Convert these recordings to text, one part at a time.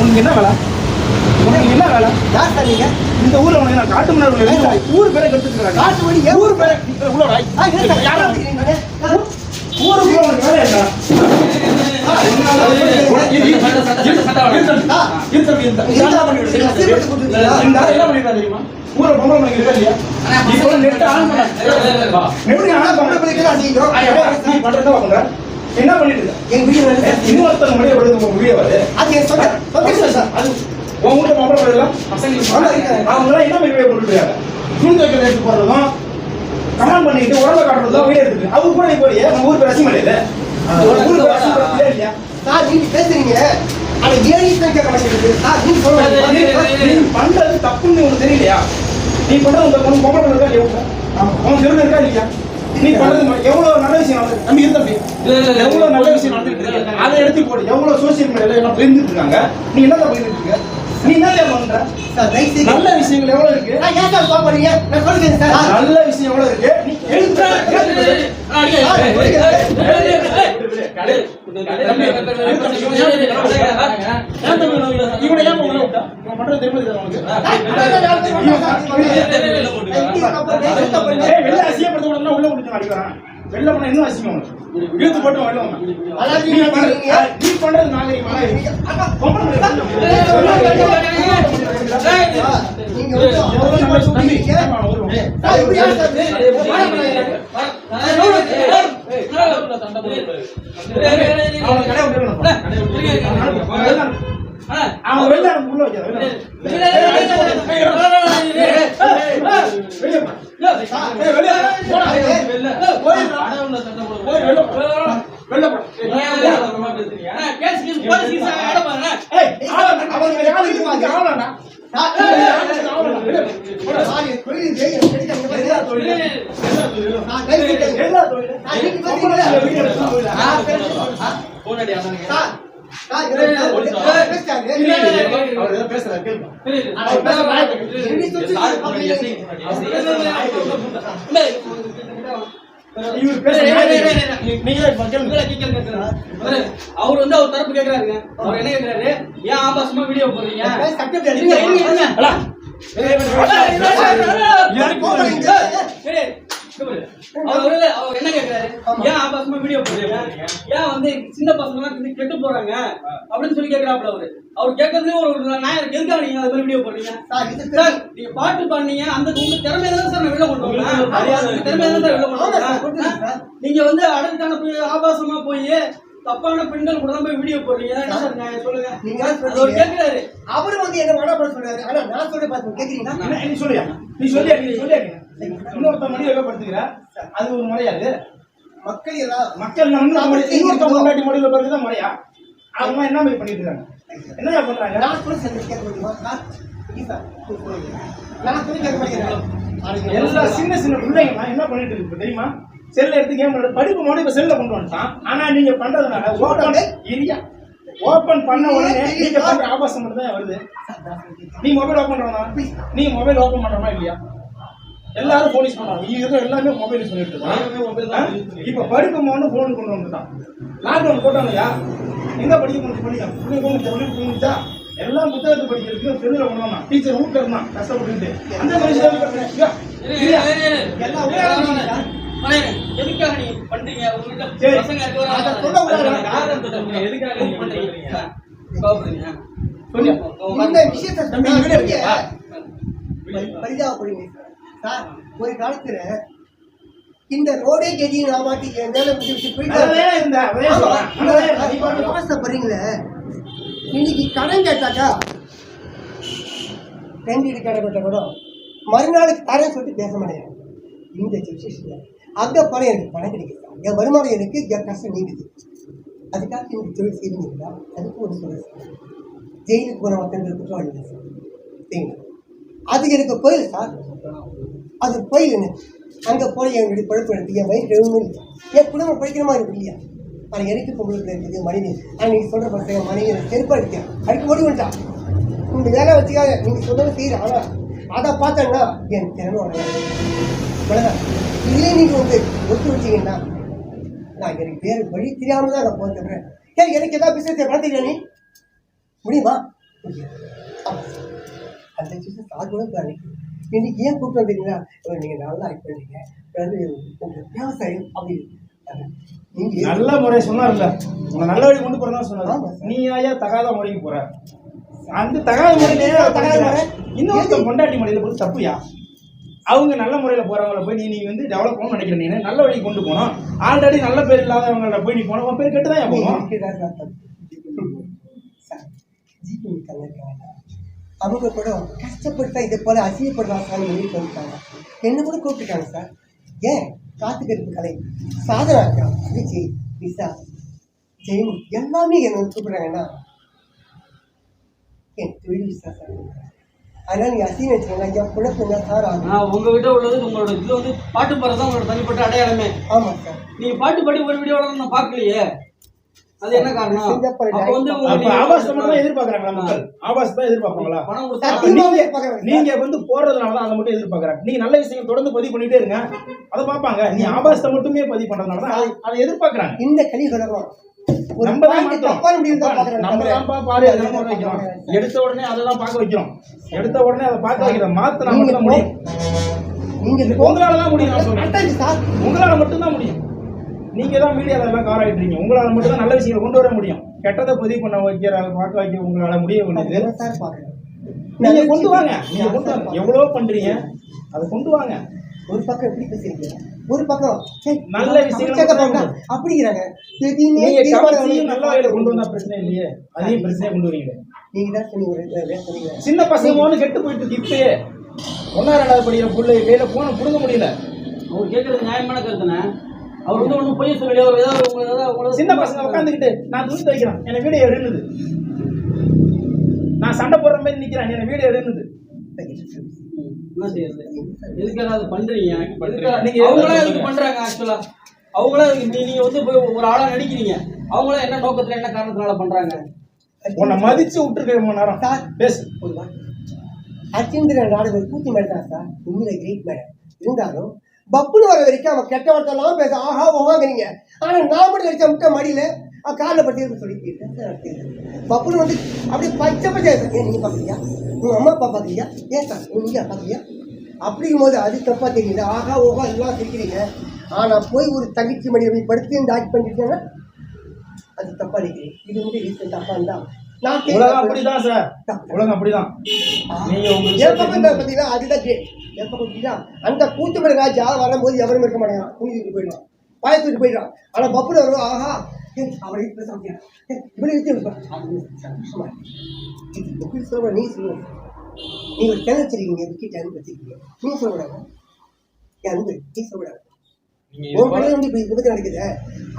உனக்கு என்ன வேலை? உனக்கு என்ன வேலை? யார் சார் நீங்க இந்த ஊர்ல உனக்கு நான் காட்டு மணி ஏய், ஊர் பேரை கெடுத்துக்கிறாங்க காட்டு மணி ஊர் பேரை உள்ள வாய். ஆ, ஏன் சார். யாரா? யாரா இருக்கீங்க ஊருக்குள்ள உனக்கு வேலை என்ன? தெரியுமா? ஊரை பொம்பளை பிள்ளைங்க இருக்கா இல்லையா? இப்போ நெட் ஆன் பண்ண. நெட் ஆன் பண்ண. உங்களுக்கு நீங்க நீ பண்றதா பண்ற? என்ன பண்ணிட்டு எங்க வீடு வந்து இன்னொருத்தங்க முடிய விடுறது உங்க முடிய வருது. அது என் சொந்த சொந்த சார். அது உன் வீட்டு பொம்பளை பிள்ளைலாம் ஆமா, இருக்காங்க. அவங்க எல்லாம் என்ன வீடியோ போட்டுட்டு இருக்காங்க? துணி துவைக்கிற எடுத்து போடுறதும் கமெண்ட் பண்ணிட்டு உடம்ப காட்டுறதும் வீடியோ எடுத்துட்டு அவங்க கூட நீ போறியே? நம்ம ஊருக்கு ரசிகம் இல்லையா ஊருக்கு ரசிகம் இல்லையா? சார் நீங்க பேசுறீங்க. ஆனா ஏன் நீ கேட்க மாட்டேங்குது சார் நீங்க சொல்லுங்க. நீ பண்றது தப்புன்னு உனக்கு தெரியலையா? நீ பண்றது உங்க உன் பொம்பளை இருக்கா? இல்லையா உன் இருக்கா இல்லையா? நீ பண்றது எவ்வளவு நல்ல விஷயம் நடக்குது நம்ம இரு தம்பி எவ்வளவு நல்ல விஷயம் நடந்துட்டு இருக்கு அதை எடுத்து போடு எவ்வளவு சோசியல் மீடியால எல்லாம் பகிர்ந்துட்டு இருக்காங்க நீ என்ன பகிர்ந்துட்டு இருக்க நீ என்ன பண்ற நல்ல விஷயங்கள் எவ்வளவு இருக்கு நான் ஏன் சார் பண்ணீங்க நான் சொல்லுங்க சார் நல்ல விஷயம் எவ்வளவு இருக்கு நீ இவனை ஏன் உள்ள வெளில கூடாதுன்னா உள்ள விட்டு அடிக்கிறான் வெளில போனா இன்னும் அசிங்கம். இழுத்து போட்டு வெளில வாங்க. அதாவது நீ பண்றது- பண்ணீங்க. நீ பண்றது நாகரிகமான இது. பொம்பளை பிள்ளை சார், நீங்க வந்து எவ்வளவு நல்ல விஷயம். தம்பி, சொல்றீங்க. ஏம்மா வருவோம்? சார், இப்படி யார் சார் இது? அவனை கடை விட்டு வெளில போ. அவன் வெளில அனுப்பு. அவன் வெளில அனுப்பு, உள்ள வைக்காத, வெளில அனுப்பு. வெளிய போ. ஏய், வெளிய போ. போடா. போயிடுறா. போய் வெளில போ. வெளில போ. ஏய், ஆளு, அவங்க யாரு இங்க ஆளாடா? சார், வெளில போ. போடா. சார், என் தொழில் இது, என் தொழில் அங்க பாருங்க. எல்லா தொழிலும், எல்லா தொழிலும். சார், தயவு செய்து- எல்லா தொழிலும். சார், நீங்க பொம்பளை பேசுறீங்களா? வீடியோ எடுத்து தொழிலா? சார், பேசுறீங்க. சார், சார், இவர் சார், பேசுறாரு. இல்ல, இல்ல, இல்ல. அவர் ஏதோ பேசுறாரு, கேளுங்க. அவர் பேசுறாரு. எப்படி சொல்லி இவர் பேசுறாரு. நீ- நீங்களே இப்ப கேளுங்க. அவர் வந்து அவர் தரப்பு கேக்குறாருங்க அவர் என்ன கேக்குறாரு ஏன் ஆபாசமா வீடியோ போடுறீங்க அவர் அவர் என்ன கேக்குறாரு? ஏன் ஆபாசமா வீடியோ போடுறீங்க? ஏன் வந்து சின்ன பசங்க எல்லாம் கெட்டு போறாங்க? அப்படின்னு சொல்லி கேக்குறாப்புல அவரு. அவர் கேட்கறதுலயும் ஒரு நான் எதுக்காக நீங்க அது மாதிரி வீடியோ போடுறீங்க? சார், நீங்க பாட்டு பாடுனீங்க அந்த உங்க திறமையை தான் சார் நான் வெளில கொண்டு வரேன் உங்க திறமையை தான் சார் வெளில கொண்டு வரேன். நீங்க வந்து அடல்ட்டான போய் ஆபாசமா போய் தப்பான பெண்கள் கூட போய் வீடியோ போடுறீங்க. சொல்லுங்க. நீங்க அவர். கேக்குறாரு. அவரு வந்து என்ன வேணா சொல்றாரு? ஆனா நான் கேக்குறீங்களா? என்ன, நீ சொல்லியா நீ சொல்லியா நீ சொல்லியா இன்னொருத்த மணி வெப்பப்படுத்துகிற அது ஒரு முறையாது மக்கள் எல்லாம் மக்கள் நம்ம இன்னொருத்த முன்னாடி முடிவுல பிறகுதான் முறையா? அவங்க என்ன மாதிரி பண்ணிட்டு இருக்காங்க என்னயா பண்றாங்க? நான் சேர்ந்து கேட்க முடியுமா. நான் கேட்க மாட்டேங்கிறேன் எல்லா சின்ன சின்ன பிள்ளைங்க என்ன பண்ணிட்டு இருக்கு தெரியுமா? செல்ல எடுத்து கேம் விளையாடு படிப்பு மோடி இப்ப செல்ல கொண்டு வந்துட்டான். ஆனா நீங்க பண்றதுனால ஓபன் இரியா ஓபன் பண்ண உடனே நீங்க பண்ற ஆபாசம் மட்டும் தான் வருது நீ மொபைல் ஓபன் பண்ணா நீ மொபைல் ஓபன் பண்றமா இல்லையா? எல்லாரும் போன் யூஸ் இருக்கிற எல்லாமே மொபைல் யூஸ் பண்ணிட்டு இருக்காங்க. இப்ப படிப்பு மோன்னு போன் கொண்டு வந்துட்டான். லாக்டவுன் போட்டாங்கயா எங்க படிக்க முடிச்சு படிக்க புள்ளி போன் சொல்லி போனுச்சா எல்லாம் புத்தகத்தை படிக்கிறதுக்கு செல்லுல கொண்டு வந்தான். டீச்சர் வீட்டுல இருந்தான் கஷ்டப்பட்டு அந்த. அண்ணே, எதுக்காக நீங்க பண்றீங்க? உங்க வீட்டுல. பசங்க. எதுக்காக நீங்க பண்றீங்க? கோபப்படுறீங்க விஷயத்தை? பரிதாபப்படுங்க. சார் ஒரு காலத்துல இந்த ரோடே கெதி நான் மாட்டி விட்டு விட்டு போயிட்டு. அவஸ்தைப்படுறீங்களே இன்னைக்கு கடன் கேட்டாக்கா? ரெண்டு கேட்ட கூட மறுநாளுக்கு தரேன் சொல்லிட்டு பேச மாட்டேன். இந்த சுச்சுவேஷன் அந்த பணம் எனக்கு பணம் கிடைக்குது என் வருமானம் எனக்கு என் கஷ்டம் நீங்குது அதுக்காக எனக்கு தொழில் செய்வீங்களா அதுக்கு ஒரு சொல்லுங்க ஜெயிலுக்கு போன மக்கள் குற்றவாளி சரிங்களா? அது எனக்கு கோயில் சார். அது போய் அங்கே போய் என்னுடைய பழுப்பு எடுத்து என் வயிற்று எதுவுமே இல்லை? என் குடும்பம் படிக்கிற மாதிரி இருக்கு இல்லையா? ஆனால் எனக்கு பொம்பளை இருக்குது மனைவி. ஆனால் நீங்கள் சொல்கிற என் மனைவி எனக்கு செருப்பாக இருக்கேன் அதுக்கு ஓடி வந்துட்டான் இந்த வேலை வச்சுக்காக நீங்கள் சொன்னது செய்கிறேன் ஆனால் அதை பார்த்தேன்னா என் திறமை அவ்வளோதான் இதுலேயே நீங்கள் வந்து ஒத்து வச்சீங்கன்னா நான் எனக்கு வேறு வழி தெரியாமல் தான் நான் போகிறேன் ஏன் எனக்கு எதாவது பிசினஸ் பண்ண நீ? முடியுமா? ஆமா. அந்த பிசினஸ் ஆகணும் கூட இன்னைக்கு ஏன் கூப்பிட்டு வந்தீங்கன்னா நீங்க நல்லா ஆக்ட் பண்ணீங்க. உங்க விவசாயம் அப்படி அது நீங்க நல்ல முறை சொன்னார்ல. உங்களை நல்ல வழி கொண்டு போறதா சொன்னாரு. நீ ஐயா தகாத முறைக்கு போற? அந்த தகாத முறையிலே தகாத முறை? இன்னொருத்த பொண்டாட்டி முறையில போய் தப்புயா? அவங்க நல்ல முறையில போறவங்கள போய் நீ நீ வந்து டெவலப் பண்ணணும்னு நினைக்கிற நீ. நல்ல வழிக்கு கொண்டு போனோம் ஆல்ரெடி நல்ல பேர் இல்லாதவங்கள போய் நீ போன உன் பேர் கெட்டு தான் போகும் அவங்க கூட கஷ்டப்பட்டு இதை போல அசியப்படுறாங்க சார் வெளியே வந்துட்டாங்க என்ன கூட கூப்பிட்டுருக்காங்க சார். ஏன்? காத்துக்கருப்பு கலை. சாதனா இருக்கா விஜய் விசா. ஜெயமூர்த்தி எல்லாமே என்ன கூப்பிடுறாங்கன்னா என் தொழில் விசா சார். அதனால நீ அசியம் வச்சுக்கோங்க. என் பிழைப்புங்க சார் ஆகும்? நான் உங்க கிட்ட உள்ளது உங்களோட இது வந்து பாட்டு பாடுறது தான் உங்களோட தனிப்பட்ட அடையாளமே. ஆமாம் சார். நீங்க பாட்டு பாடி ஒரு வீடியோட நான் பார்க்கலையே. அது என்ன காரணம்? அப்ப வந்து ஆபாசத்தை மட்டும் தான் எதிர்பார்க்கறாங்களா மக்கள்? ஆபாசத்தை தான் எதிர்பார்ப்பாங்களா? நீங்க வந்து போறதுனால தான் அதை மட்டும் எதிர்பார்க்கறாங்க. நீங்க நல்ல விஷயம் தொடர்ந்து பதிவு பண்ணிட்டே இருங்க. அதை பார்ப்பாங்க. நீ ஆபாசத்தை மட்டுமே பதிவு பண்றதுனால தான் அதை- எதிர்பார்க்கறாங்க. இந்த நம்ம நம்ம பார்க்க வைக்கிறோம். எடுத்த உடனே அதெல்லாம் பார்க்க வைக்கிறோம். எடுத்த உடனே அதை பார்க்க வைக்கிறோம். மட்டும் தான் முடியும். உங்களால தான் முடியும் உங்களால மட்டும் தான் முடியும். நீங்க தான் மீடியால எல்லாம் கார் ஆயிட்டுறீங்க. உங்களால மட்டும் தான் நல்ல விஷயங்களை கொண்டு வர முடியும். கெட்டதை பதிவு பண்ண வைக்கிற பார்க்க வைக்க உங்களால முடிய வேண்டியது என்ன சார் பார்க்கறேன். நீங்க கொண்டு வாங்க. நீங்க கொண்டு வாங்க. எவ்வளவு பண்றீங்க. அதை கொண்டு வாங்க. ஒரு பக்கம் எப்படி பேசுறீங்க? ஒரு பக்கம் நல்ல பக்கம் அப்படிங்கிறாங்க. நல்ல வகையில கொண்டு வந்தா பிரச்சனை இல்லையே. அதையும் பிரச்சனையா கொண்டு வரீங்க நீங்க தான் ஒரு சின்ன பசங்க கெட்டு போயிட்டு இருக்கு ஒன்னா ரெண்டாவது படிக்கிற புள்ளை கையில போன புடுங்க முடியல. அவர் கேட்கறது நியாயமான கருத்துனே அவர் வந்து ஒன்றும் பொய்ய சொல்லலையே? அவர் ஏதாவது சின்ன பசங்க உட்காந்துக்கிட்டு நான் துணி துவைக்கிறேன் என்னை வீடியோ எடுனுது நான் சண்டை போடுற மாதிரி நிக்கிறேன். என்னை வீடியோ எடுனுது என்ன செய்யறது? எதுக்கு ஏதாவது பண்றீங்க? பண்றீங்க. நீங்க அவங்களா எதுக்கு பண்றாங்க ஆக்சுவலா? அவங்களா நீங்க வந்து போய் ஒரு ஆளா நடிக்கிறீங்க. அவங்களா என்ன நோக்கத்துல என்ன காரணத்தினால பண்றாங்க? உன்னை மதிச்சு விட்டுருக்க மணி நேரம். பேசு. அர்ஜுந்திரன் நாடகம் கூத்தி மேடம் தான் சார் உண்மையில கிரேட் மேடம் இருந்தாலும் பப்புனு வர வரைக்கும் அவன் கெட்ட வார்த்தைலாம் பேச ஆஹா ஓவாங்கிறீங்க ஆனா நான் மட்டும் நடிச்ச முட்டை மடியில காலில் பற்றி சொல்லிட்டு பப்புனு வந்து அப்படியே பச்சை பச்சை ஏன் நீங்க பாக்குறீங்க உங்க அம்மா அப்பா பாக்குறீங்க ஏன் சார்? நீங்க பாக்குறீங்க அப்படிங்கும் போது அது தப்பா தெரியல ஆஹா ஓஹா எல்லாம் சிரிக்கிறீங்க. ஆனா போய் ஒரு தங்கச்சி மடியில் போய் படுத்து இந்த ஆக்ட் பண்ணிட்டீங்கன்னா அது தப்பா நினைக்கிறேன். இது வந்து ரீசெண்ட் தப்பா இருந்தா நான் அப்படிதான் சார். உலகம் அப்படிதான். நீங்க உங்க பார்த்தீங்கன்னா அதுதான் கேட் என் அந்த பார்த்தீங்கன்னா அந்த கூத்துமணி ராஜா வரும்போது எவரும் இருக்க மாட்டேங்கிறான். குனிஞ்சிட்டு போயிடலாம் பாயத்துட்டு போயிடுறான் ஆனா பப்புல வரும் ஆஹா அவரை பேச முடியாது இவனை இது நீ சொல்லுங்க நீ ஒரு விக்கெட் அன்பு வச்சிருக்கீங்க. நீ சொல்லக்கூடாது அன்பு நீ சொல்லக்கூடாது உன் கடையில் வந்து விபத்து நடக்குது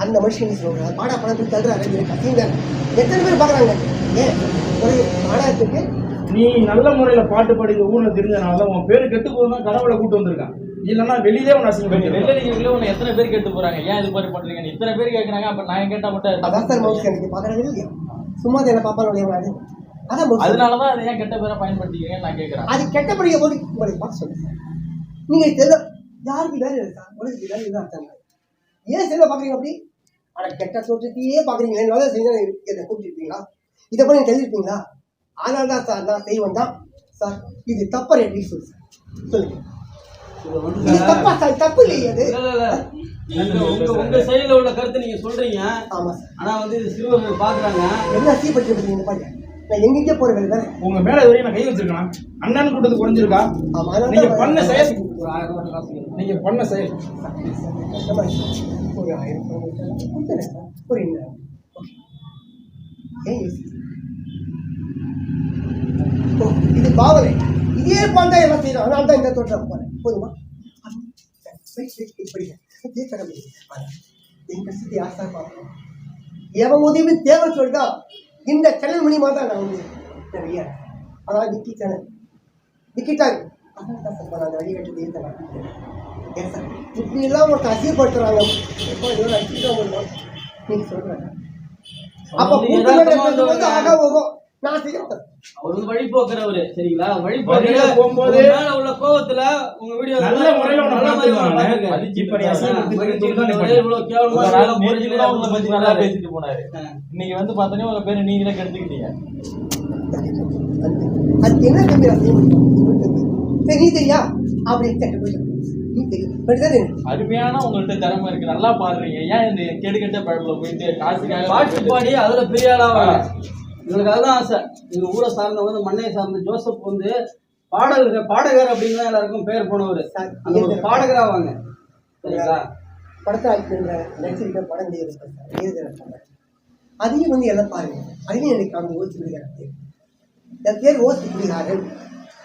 அந்த மனுஷன் நீ சொல்றாரு? பாடா படம் போய் தள்ளுறாரு எத்தனை பேர் பார்க்குறாங்க? ஏன் ஒரு நீ நல்ல முறையில பாட்டு பாடி இந்த ஊர்ல தெரிஞ்சனால தான் உன் பேரு கெட்டு போதும் கடவுளை கூட்டு வந்திருக்கான். இல்லைன்னா வெளியிலே உன்னை அசிங்கம் வெள்ளை நீங்க உன்னை எத்தனை பேர் கேட்டு போறாங்க? ஏன் இது மாதிரி பண்றீங்க இத்தனை பேர் கேக்குறாங்க அப்ப நான் கேட்டா மட்டும் அதான் சார் மவுஸ் எனக்கு பார்க்குறாங்க இல்லையா? சும்மா தான் என்ன பாப்பா விளையாடாது. அதனாலதான் அதை ஏன் கெட்ட பேரை பயன்படுத்திக்கிறீங்கன்னு நான் கேக்குறேன். அது கெட்ட படிக்க போது உங்களை பார்த்து சொல்லுங்க. நீங்க யாருக்கு வேலை சார் உலகத்துக்கு வேலை அர்த்தம் ஏன் செல்ல பார்க்குறீங்க அப்படி? ஆனா கெட்ட தோற்றத்தையே பார்க்குறீங்களே நல்லா செஞ்சா இதை கூப்பிட்டுருப்பீங்களா? இதை பண்ணி தெரிஞ்சிருப்பீங்களா? அதனால தான் சார் நான் செய்வேன் தான். சார் இது தப்பா எப்படி சொல்லு சார் சொல்லுங்க. இது தப்பா சார் தப்பு இல்லையே அது. இல்ல இல்ல இல்ல. உங்க சைடுல உள்ள கருத்தை நீங்க சொல்றீங்க. ஆமா சார். ஆனா வந்து சிறுவர்கள் பாக்குறாங்க என்ன சீப்பட்டு பாருங்க. நான் எங்கேயே போற வேலை தானே உங்க மேல வரையும் நான் கை வச்சிருக்கேன் அண்ணன் கூட்டத்து குறைஞ்சிருக்கா நீங்க பண்ண செயல். நீங்க பண்ண செயல். ஒரு ஆயிரம். ஒரு என்ன இது பாவனை இதே பார்த்தா எல்லாம் செய்யணும் அதனால தான் இந்த தோட்டம் போறேன் போதுமா படிங்க. இதே என் கஷ்டத்தை யார் சார் பார்க்கணும் எவன் உதவி தேவை சொல்லிட்டா இந்த சேனல் மூலியமா தான் நான் வந்து நிறைய அதாவது விக்கி சேனல் விக்கி டைம் அதான் தான் சார் அந்த வழிகட்டு இருக்கேன் ஏன் சார்? இப்படி எல்லாம் ஒருத்தர் அசியப்படுத்துறாங்க எப்போ இதோட அடிச்சுட்டு நீங்க சொல்றாங்க அப்ப. ஆகா ஓகோ நான் செய்ய மாட்டேன். அவர் வந்து வழிபோக்குறவரு சரிங்களா? போகும்போது மேல உள்ள கோவத்துல உங்க வீடியோ நல்ல முறையில நல்ல மாதிரி. பேசிட்டு போனாரு. இன்னைக்கு வந்து பார்த்தோன்னே உங்க பேரு நீங்களே கெடுத்துக்கிட்டீங்க. அது என்ன தம்பி. சரி தெரியா? அப்படின்னு கேட்டு. அருமையான உங்கள்ட்ட திறமை இருக்கு. நல்லா பாடுறீங்க. ஏன் இந்த கெடு கெட்ட பழக்கல போயிட்டு காசுக்காக பாட்டு பாடி அதுல பெரிய ஆளாவாங்க எங்களுக்கு அதுதான் ஆசை. எங்க ஊரை சார்ந்தவங்க இந்த மண்ணையை சார்ந்த ஜோசப் வந்து பாடகர் பாடகர் அப்படின்னு தான் எல்லாருக்கும் பேர் போனவர். அந்த ஒரு பாடகர் ஆவாங்க சரிங்களா? படத்தை ஆக்ட் பண்ணுறேன் நடிச்சிருக்கேன் படம். எழுதுறேன் அதையும் வந்து எல்லாம் பாருங்க. அதையும் எனக்கு அவங்க ஓசி விடுகிறாரு என் பேர் ஓசி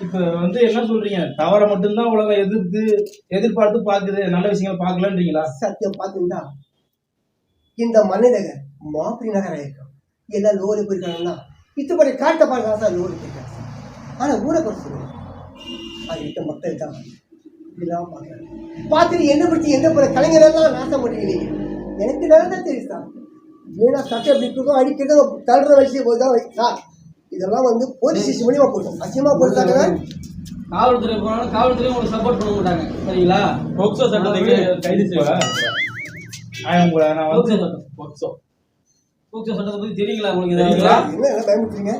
இப்ப வந்து என்ன சொல்றீங்க? தவற மட்டும்தான் உலகம் எதிர்த்து எதிர்பார்த்து பாக்குது நல்ல விஷயங்களை பார்க்கலன்றீங்களா? சத்தியம் பார்த்துட்டா இந்த மனிதகர் மாப்பிரி நகரம் இருக்கும் எல்லாம் லோடு போயிருக்காங்கன்னா இத்தப்படி காட்ட பாருங்க சார் லோடு போயிருக்காங்க ஆனால் ஊரை குறை சொல்லுங்க. அது இருக்க மக்கள் தான். இப்படிலாம் பார்க்குறாங்க பார்த்துட்டு என்ன பற்றி என்ன பண்ண கலைஞரெல்லாம் நாசம் பண்ணுறீங்க எனக்கு நல்லா தான் தெரியும் சார் ஏன்னா சட்டை எப்படி இருக்கும் அடிக்கிறது தள்ளுற வயசு போது தான் சார் இதெல்லாம் வந்து போலீஸ் ஸ்டேஷன் மூலியமாக போட்டோம் அசியமாக போட்டாங்க காவல்துறை போனாலும் காவல்துறை உங்களுக்கு சப்போர்ட் பண்ண மாட்டாங்க. சரிங்களா? போக்சோ சட்டத்துக்கு கைது செய்வா ஆஹ் உங்களை நான் வந்து போக்சோ போக்சோ சட்டத்தை பத்தி தெரியுங்களா உங்களுக்கு தெரியுங்களா? ஏதாவது? என்ன எல்லாம் பயமுறுத்துறீங்க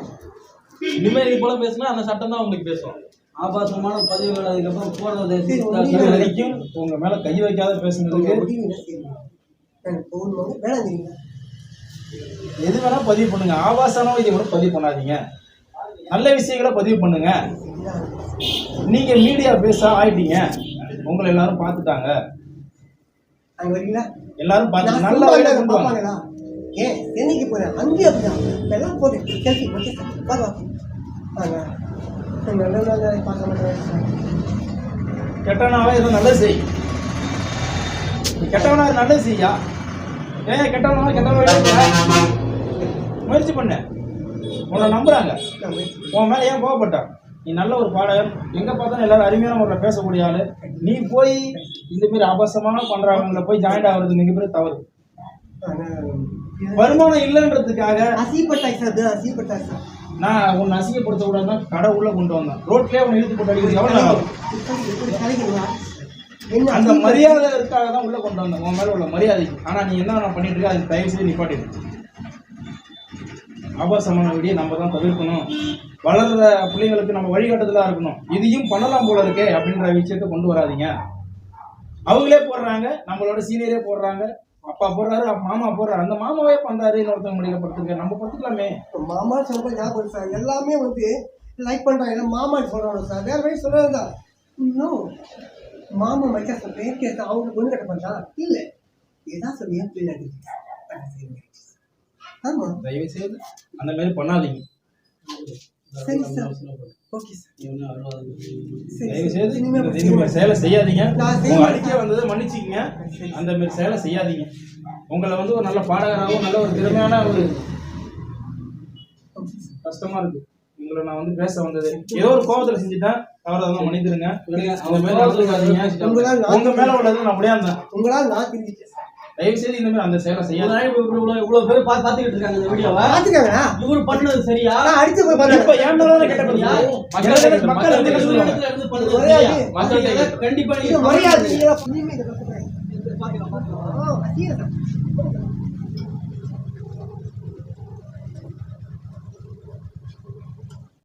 இனிமே இது போல பேசினா அந்த சட்டம் தான் உங்களுக்கு பேசும். ஆபாசமான பதிவுகள் அதுக்கப்புறம் போடுறது வரைக்கும் உங்க மேல கை வைக்காத பேசுனதுக்கு எது வேணா பதிவு பண்ணுங்க. ஆபாசமான இதை கூட பதிவு பண்ணாதீங்க. நல்ல விஷயங்களை பதிவு பண்ணுங்க. நீங்க மீடியா பேச ஆயிட்டீங்க. உங்களை எல்லாரும் பார்த்துட்டாங்க. எல்லாரும் பார்த்து நல்ல வழியில கொண்டு? ஏன் சென்னைக்கு போறேன்? அங்கேயும் அப்படிதான். எல்லாம் போட்டு செல்ஃபி போட்டு வா வாங்க. நல்ல நல்ல பார்க்க மாட்டேன். கெட்டவனாவே எதுவும் நல்லது செய். கெட்டவனா நல்லது செய்யா. ஏன் கெட்டவனா கெட்டவனா முயற்சி பண்ண. உன்னை நம்புறாங்க. உன் மேல ஏன் கோவப்பட்டான் நீ நல்ல ஒரு பாடகர் எங்க பார்த்தாலும் எல்லாரும் அருமையான முறையில் பேசக்கூடிய ஆளு. நீ போய் இந்த மாதிரி அபசமான பண்றவங்கள போய் ஜாயிண்ட் ஆகுறது மிகப்பெரிய தவறு. வருமானம் இல்லைன்றதுக்காக அசிப்பட்டாய் சார் அசிப்பட்டாய் சார். நான் உன்னை அசிங்கப்படுத்த கூடாதுன்னா கடை உள்ள கொண்டு வந்தேன். ரோட்லயே உன்னை இழுத்து போட்டு அடிக்கிறது என்ன அந்த மரியாதை இருக்காக தான் உள்ள கொண்டு வந்தேன். உன் மேல உள்ள மரியாதைக்கு. ஆனா நீ என்ன பண்ணிட்டு இருக்க அதுக்கு தயவு செய்து நிப்பாட்டிடு. ஆபாசமான வழியை நம்ம தான் தவிர்க்கணும். வளர்ற பிள்ளைங்களுக்கு நம்ம வழிகாட்டுதலா இருக்கணும். இதையும் பண்ணலாம் போல இருக்கே அப்படின்ற விஷயத்தை கொண்டு வராதீங்க. அவங்களே போடுறாங்க நம்மளோட சீனியரே போடுறாங்க. அப்பா போடுறாரு மாமா போடுறாரு. அந்த மாமாவே பண்றாரு இன்னொருத்தவங்க முடியல படுத்துருக்க நம்ம படுத்துக்கலாமே மாமா சொல்ற ஞாபகம் சார். எல்லாமே வந்து லைக் பண்றாங்க. மாமா சொல்றாங்க சார். வேற வழி சொல்றாங்க இன்னும் மாமா மச்சா சொல்றேன் கேட்டு அவங்க பொண்ணு கட்ட பண்றா இல்ல. ஏதாவது சொல்லி என் பிள்ளை ஆமா. தயவு செய்து அந்த மாதிரி பண்ணாதீங்க. சரி சார் ஓகே சார் தயவு செய்து செயலை செய்யாதீங்க. அறிக்கை வந்ததை மன்னிச்சுக்கங்க அந்த மாதிரி செயலை செய்யாதீங்க உங்களை வந்து ஒரு நல்ல பாடகராகவும் நல்ல ஒரு திறமையான ஒரு கஷ்டமா இருக்கு உங்களை நான் வந்து பேச வந்தது ஏதோ ஒரு கோபத்துல செஞ்சுட்டேன் தவறதெல்லாம் மன்னித்துருங்க உங்க மேல உள்ளது நான் முடியாந்தேன் உங்களால் நான் திரும்பிட்டேன் சார் தயவு செய்து இந்த மாதிரி அந்த செயலை ஒரு செய்யாத இவ்வளவு பேர் பார்த்து பார்த்துக்கிட்டு இருக்காங்க இந்த வீடியோவை. பாத்துக்கங்களா இவரு பண்ணது சரியா? நான் அடிச்சு போய் இப்ப பாருங்க மேல தானே கெட்ட. யார்? எனக்கு மக்கள் வந்து இதை கண்டிப்பா இது நீங்க மரியாதை